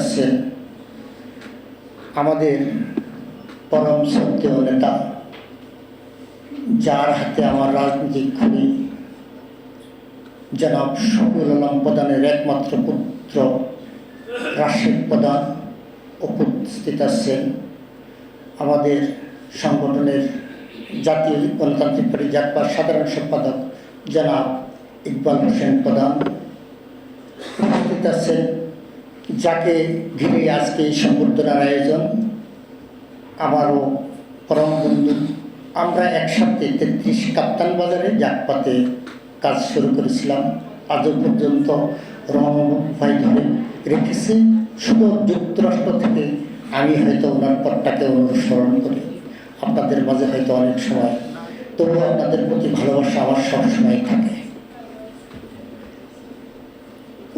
আছেন আমাদের পরম সত্য নেতা, যার হাতে আমার রাজনৈতিক খুবই জনাব শফিউল আলম প্রধানের একমাত্র পুত্র রাশিদ প্রধান উপস্থিত আছেন। আমাদের সংগঠনের জাতীয় গণতান্ত্রিক পার্টি জাতপার সাধারণ সম্পাদক জনাব ইকবাল হোসেন প্রধান উপস্থিত আছেন। যাকে ঘিরে আজকে এই সংবর্ধনার আয়োজন, আমারও পরম বন্ধু। আমরা একসাথে তেত্রিশ কাপ্তান বাজারে জাতপাতে কাজ শুরু করেছিলাম। আজও পর্যন্ত রমভাই ধরে রেখেছি। শুধু যুক্তরাষ্ট্র থেকে আমি হয়তো ওনার পথটাকে অনুসরণ করি। আপনাদের মাঝে হয়তো অনেক সময়, তবুও আপনাদের প্রতি ভালোবাসা আমার সবসময় থাকে।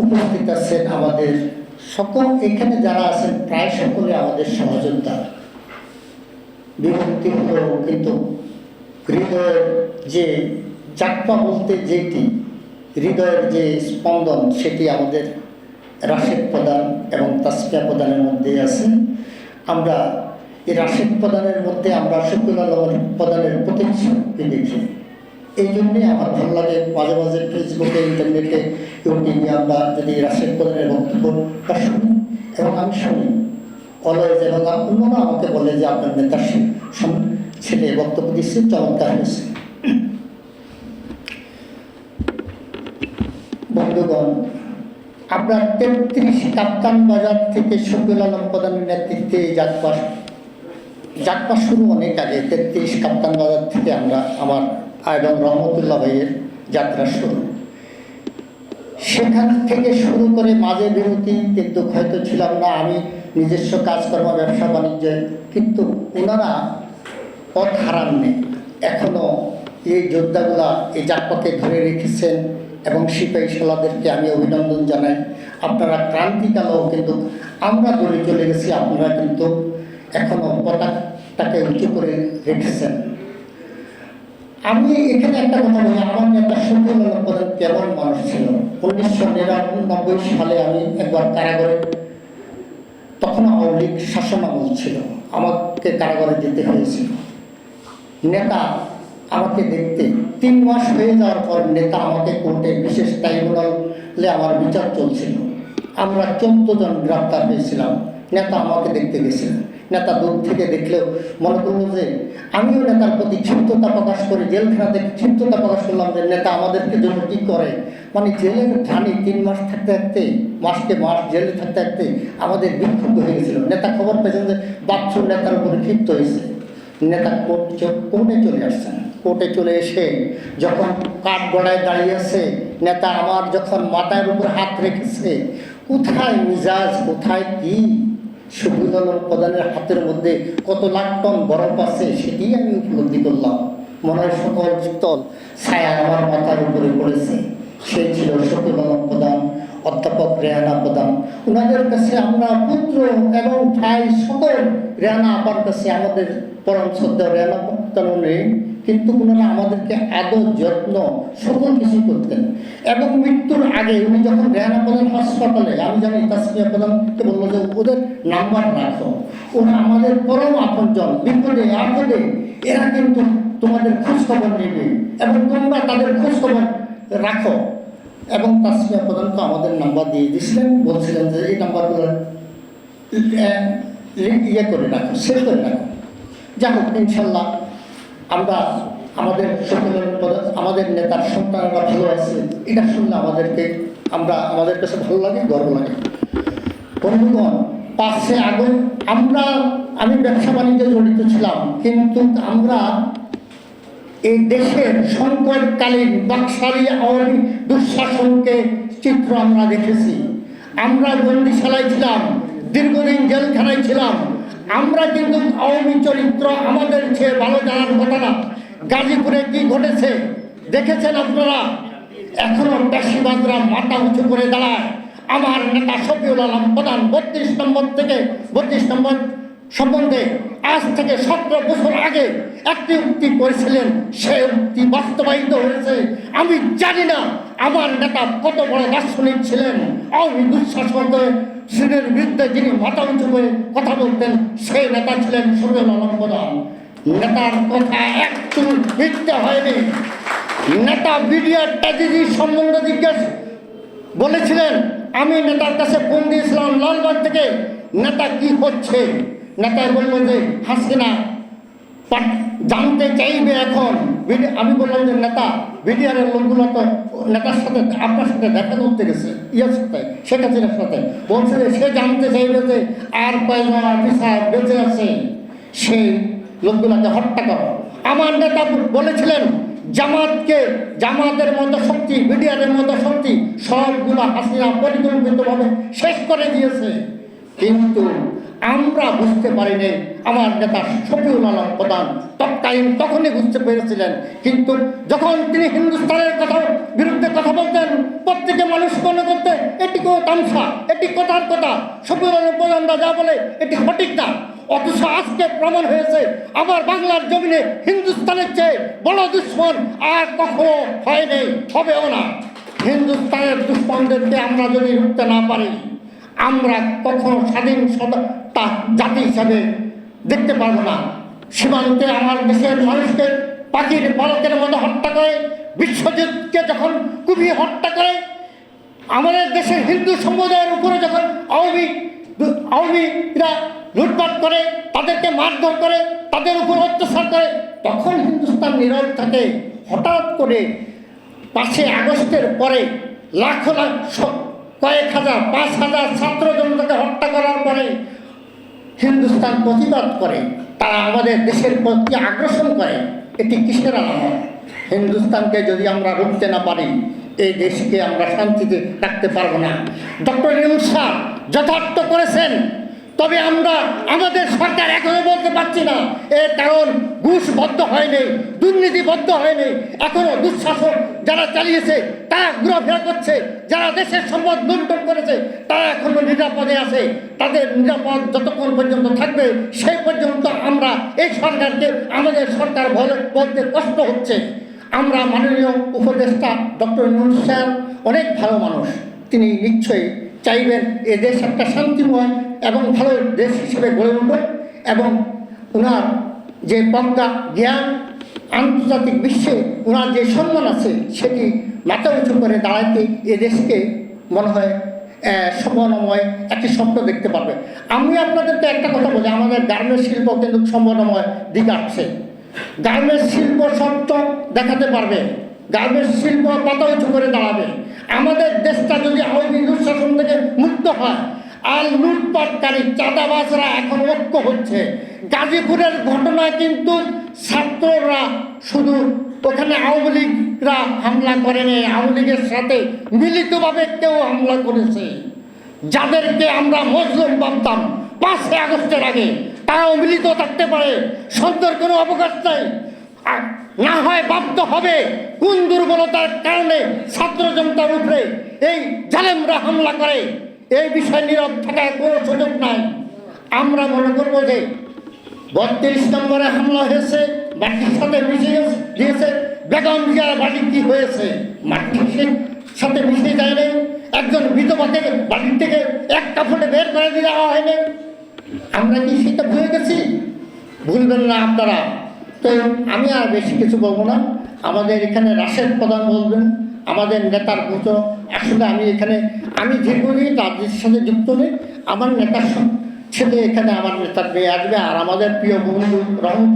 উপস্থিত আছেন আমাদের সকল এখানে যারা আছেন, প্রায় সকলে আমাদের সহযোগিতা বিভক্তি হলেও কিন্তু হৃদয়ের যে চাকপা বলতে যেটি, হৃদয়ের যে স্পন্দন, সেটি আমাদের রাশেদ প্রদান এবং তাসকিয়া প্রদানের মধ্যে আছে। আমরা এই রাশেদ প্রদানের মধ্যে আমরা শকুল আলম প্রদানের প্রতিশ্রুতি দেখি। এই জন্যে আমার ভালো লাগে মাঝে মাঝে ফেসবুকে ইন্টারনেটে ইউটিউবে আমরা যদি রাশেদ প্রধানের বক্তব্যটা শুনি এবং আমি শুনি অলওয়েজ এবং অন্যরা আমাকে বলে যে আপনার নেতার ছেলে বক্তব্য দিচ্ছে চমৎকার হয়েছে। বন্ধুগণ, আপনার তেত্রিশ কাপ্তান বাজার থেকে শকুল আলম প্রধানের নেতৃত্বে যাত্রা যাত্রা শুরু অনেক আগে, তেত্রিশ কাপ্তান বাজার থেকে আমরা আমার এবং রহমতুল্লাহ ভাইয়ের যাত্রা শুরু। সেখান থেকে শুরু করে মাঝে বিরতি, কিন্তু হয়তো ছিলাম না, আমি নিজস্ব কাজকর্ম, ব্যবসা, বাণিজ্যে, কিন্তু ওনারা পথ হারাননি। এখনও এই যোদ্ধাগুলা এই যাত্রাকে ধরে রেখেছেন এবং সিপাহী সালাদেরকে আমি অভিনন্দন জানাই। আপনারা ক্রান্তিকালেও কিন্তু আমরা দূরে চলে গেছি, আপনারা কিন্তু এখনও পতাকাটাকে উঁচু করে রেখেছেন। আমি এখানে একটা কথা বলি, আমার নেতা প্রধান কেমন মানুষ ছিল? উনিশশো নিরানব্বই সালে আমি একবার কারাগারে, তখন আওয়ামী লীগ শাসন আমল ছিল, আমাকে কারাগারে যেতে হয়েছিল। নেতা আমাকে দেখতে, তিন মাস হয়ে যাওয়ার পর নেতা আমাকে কোর্টে, বিশেষ ট্রাইব্যুনালে আমার বিচার চলছিল। আমরা চোদ্দ জন গ্রেপ্তার হয়েছিলাম, নেতা আমাকে দেখতে গেছিলেন। নেতা দূর থেকে দেখলেও মনে করল যে আমিও নেতার প্রতি ক্ষিপ্ততা প্রকাশ করে জেলখানা থেকে ক্ষিপ্ততা প্রকাশ করলাম যে নেতা আমাদেরকে জন্য কী করে? মানে জেলের ঠানি তিন মাস থাকতে থাকতে, মাসকে মাস জেলে থাকতে থাকতে আমাদের বিক্ষুব্ধ হয়ে গেছিল। নেতা খবর পেয়েছেন যে বাচ্চুর নেতার উপরে ক্ষিপ্ত হয়েছে। নেতা কোর্ট কোর্টে চলে আসছেন কোর্টে চলে এসে যখন কাঠ গড়ায় দাঁড়িয়ে আছে, নেতা আমার যখন মাথার উপর হাত রেখেছে, কোথায় মিজাজ, কোথায় কি? শফিউল প্রদানের হাতের মধ্যে কত লাখ টন বরফ আছে সেটি আমি উপলব্ধি করলাম। মনে হয় সকল শীতল ছায়া আমার মাথার উপরে পড়েছে। সে ছিল শফিউল প্রদান অধ্যাপক রেহানা প্রদান ওনাদের কাছে আমরা পুত্র এবং ভাই সকল রেহানা আপার কাছে আমাদের পরম শ্রদ্ধা রেহানা নেই, কিন্তু ওনারা আমাদেরকে আদর, যত্ন সকল কিছু করতেন। এবং মৃত্যুর আগে উনি যখন রেহানা প্রধান হাসপাতালে, আমি জানি তাসমিয়া প্রধানকে বলল যে ওদের নাম্বার রাখো। ওরা আমাদের পরম আপনজন, বিপদে, আপদে, এরা কিন্তু তোমাদের খোঁজখবর নেবে এবং তোমরা তাদের খোঁজখবর রাখো। এবং তাসমিয়া প্রধান তো আমাদের নাম্বার দিয়ে দিয়েছিলেন, বলছিলেন যে এই নাম্বারগুলো ইয়ে করে রাখো, সেভ করে রাখো। যাই হোক, ইনশাল্লাহ আমরা আমাদের সকলের আমাদের নেতার সন্তানরা ভালো আছে, এটা শুনলে আমাদেরকে, আমরা আমাদের কাছে ভালো লাগে, গর্ব লাগে। বন্ধুগণ পাশে আগুন আমরা, আমি ব্যবসা বাণিজ্যে জড়িত ছিলাম, কিন্তু আমরা এই দেশের সংকটকালীন বাকশালী আওয়ামী দুঃশাসনকে চিত্র আমরা দেখেছি। আমরা বন্দিশালায় ছিলাম, দীর্ঘদিন জেলখানায় ছিলাম আমরা কিন্তু আওয়ামী চরিত্র আমাদের চেয়ে ভালো জানার কথা না। গাজীপুরে কি ঘটেছে দেখেছেন আপনারা? এখনও পেশিবাদরা মাথা উঁচু করে দাঁড়ায়। আমার নেতা শফিউল আলম প্রধান বত্রিশ নম্বর থেকে বত্রিশ নম্বর সম্বন্ধে আজ থেকে সতেরো বছর আগে একটি উক্তি করেছিলেন, সে উক্তি বাস্তবায়িত হয়েছে। আমি জানি না আমার নেতা কত বড় দার্শনিক ছিলেন আওয়ামী দুঃশাসনের শ্রেণির বিরুদ্ধে যিনি মাথা উঁচু করে কথা বলতেন, সেই নেতা ছিলেন সুরেল আলম প্রধান নেতার কথা একটু মিথ্যে হয়নি। নেতা বিডিআর ট্র্যাজেডি সম্বন্ধে জিজ্ঞেস বলেছিলেন, আমি নেতার কাছে ফোন দিয়েছিলাম লালবাগ থেকে, নেতা কি হচ্ছে? নেতা বলল যে, হাসিনা জানতে চাইবে এখন আমি বললাম যে নেতা বিডিআরের লোকগুলো তো নেতার সাথে, আপনার সাথে দেখা করতে গেছে, ইয়ের সাথে, শেখ হাসিনার সাথে। বলছে যে সে জানতে চাইবে যে আর কয়জন অফিসার বেঁচে আছে, সেই লোকগুলোকে হত্যা করো। আমার নেতা বলেছিলেন, জামাতকে, জামাতের মতো শক্তি বিডিআরের মতো শক্তি, সবগুলো হাসিনা পরিকল্পিতভাবে শেষ করে দিয়েছে। কিন্তু আমরা বুঝতে পারিনি, আমার নেতা শফিউল আলম প্রধান। তৎকালীন তখনই বুঝতে পেরেছিলেন, কিন্তু যখন তিনি হিন্দুস্তানের কথা বিরুদ্ধে কথা বলতেন, প্রত্যেকে মানুষ মনে করতে এটি কেউ তামসা, এটি কথার কথা। শফিউল আলম প্রধানরা যা বলে, এটি সঠিক না। অথচ আজকে প্রমাণ হয়েছে আবার বাংলার জমিনে হিন্দুস্তানের চেয়ে বড় দুশ্মন আর কখনো হয়নি, হবেও না। হিন্দুস্তানের দুশ্মনদেরকে আমরা যদি রুখতে না পারি আমরা কখনো স্বাধীন সত্তা জাতি হিসাবে দেখতে পারব না। সীমান্তে আমার দেশের মানুষকে পাখির পালকের মতো হত্যা করে, বিশ্বজিৎকে যখন কুপিয়ে হত্যা করে, আমাদের দেশের হিন্দু সম্প্রদায়ের উপরে যখন আওয়ামী আওয়ামীরা লুটপাট করে, তাদেরকে মারধর করে, তাদের উপর অত্যাচার করে, তখন হিন্দুস্তান নীরব থাকে। হঠাৎ করে পাঁচই আগস্টের পরে লাখো লাখ কয়েক হাজার, পাঁচ হাজার ছাত্র জনতাকে হত্যা করার পরে হিন্দুস্তান প্রতিবাদ করে, তারা আমাদের দেশের প্রতি আগ্রাসন করে। এটি কিসের আলামত? হিন্দুস্তানকে যদি আমরা রুখতে না পারি, এই দেশকে আমরা শান্তিতে রাখতে পারব না। ডক্টর ইউনুস যথার্থ করেছেন। তবে আমরা আমাদের সরকার এখনও বলতে পারছি না। এর কারণ ঘুষবদ্ধ হয়নি, দুর্নীতিবদ্ধ হয়নি। এখনও দুঃশাসন যারা চালিয়েছে, তারা ঘোরাফেরা করছে। যারা দেশের সম্পদ লুণ্ঠন করেছে, তারা এখনও নিরাপদে আছে। তাদের নিরাপদ যতক্ষণ পর্যন্ত থাকবে, সেই পর্যন্ত আমরা এই সরকারকে, আমাদের সরকার বলে, বলতে কষ্ট হচ্ছে। আমরা মাননীয় উপদেষ্টা ডক্টর নুর স্যার, অনেক ভালো মানুষ। তিনি নিশ্চয়ই চাইবেন এ দেশ একটা শান্তিময় এবং ভালো দেশ হিসেবে গড়ে উঠবে এবং ওনার যে প্রজ্ঞা জ্ঞান, আন্তর্জাতিক বিশ্বে ওনার যে সম্মান আছে সেটি মাথা উঁচু করে দাঁড়াইতে এ দেশকে মনে হয় সম্ভাবনাময় একটি স্বপ্ন দেখতে পারবে। আমি আপনাদেরকে একটা কথা বলি, আমাদের গার্মেন্টস শিল্প কিন্তু সম্ভাবনাময় দিকে আসছে। গার্মেন্টস শিল্প স্বপ্ন দেখাতে পারবে। গার্মেন্টস শিল্প মাথা উঁচু করে দাঁড়াবে। আমাদের দেশটা যদি আওয়ামী দুঃশাসন থেকে মুক্ত হয় আর লুটপাটকারী চাঁদাবাজরা এখন ঐক্য হচ্ছে। গাজীপুরের ঘটনায় কিন্তু ছাত্ররা শুধু ওখানে আওয়ামী লীগরা হামলা করেনি, আওয়ামী লীগের সাথে মিলিতভাবে কেউ হামলা করেছে। যাদেরকে আমরা মজলুম ভাবতাম, পাঁচই আগস্টের আগে, তারাও মিলিত থাকতে পারে সন্ধ্যের কোনো অবকাশ নাই। না হয় বাধ্য হবে কোন দুর্বলতার কারণে ছাত্র জনতার উপরে এই জালেমরা হামলা করে। এই বিষয়ে নীরব থাকার কোনো সুযোগ নাই। আমরা মনে করব যে বত্রিশ নম্বরে হামলা হয়েছে, মাটির সাথে মিশে গিয়েছে বেগম জিয়ার বাড়ি কি হয়েছে? মাটির সাথে মিশে যায়নি। একজন বিধবাকে বাড়ির থেকে এক কাপড়ে বের করে দিয়ে দেওয়া হয়নি। আমরা কি সেটা ভুলে গেছি? ভুলবেন না আপনারা। তো আমি আর বেশি কিছু বলব না। আমাদের এখানে রাশেদ প্রধান বলবেন, আমাদের নেতার মতো আসলে আমি এখানে, আমি দীর্ঘদিন রাজনীতির সাথে যুক্ত নেই আমার নেতার সাথে এখানে আমার নেতার মেয়ে আসবে আর আমাদের প্রিয় বন্ধু রহমত